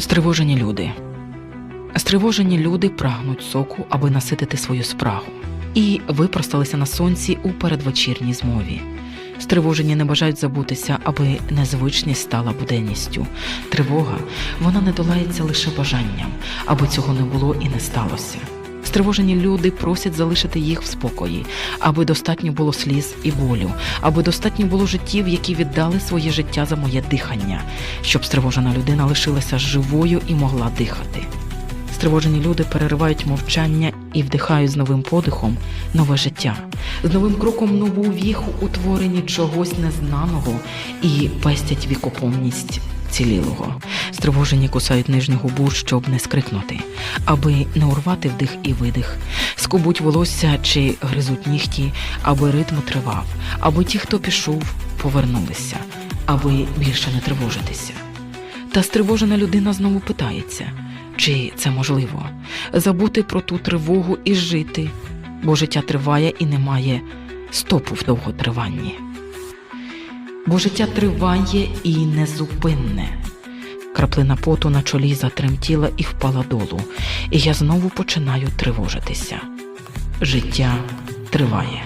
Стривожені люди. Стривожені люди прагнуть соку, аби наситити свою спрагу, і випросталися на сонці у передвечірній змові. Стривожені не бажають забутися, аби незвичність стала буденністю. Тривога вона не долається лише бажанням, аби цього не було і не сталося. Стривожені люди просять залишити їх в спокої, аби достатньо було сліз і болю, аби достатньо було життів, які віддали своє життя за моє дихання, щоб стривожена людина лишилася живою і могла дихати. Стривожені люди переривають мовчання і вдихають з новим подихом нове життя, з новим кроком нову віху у творенні чогось незнаного і пестять вікопомність цілілого. Стривожені кусають нижню губу, щоб не скрикнути, аби не урвати вдих і видих, скубуть волосся чи гризуть нігті, аби ритм тривав, аби ті, хто пішов, повернулися, аби більше не тривожитися. Та стривожена людина знову питається, чи це можливо забути про ту тривогу і жити, бо життя триває і немає стопу в довготриванні. Бо життя триває і незупинне. Краплина поту на чолі затремтіла і впала долу, і я знову починаю тривожитися. Життя триває.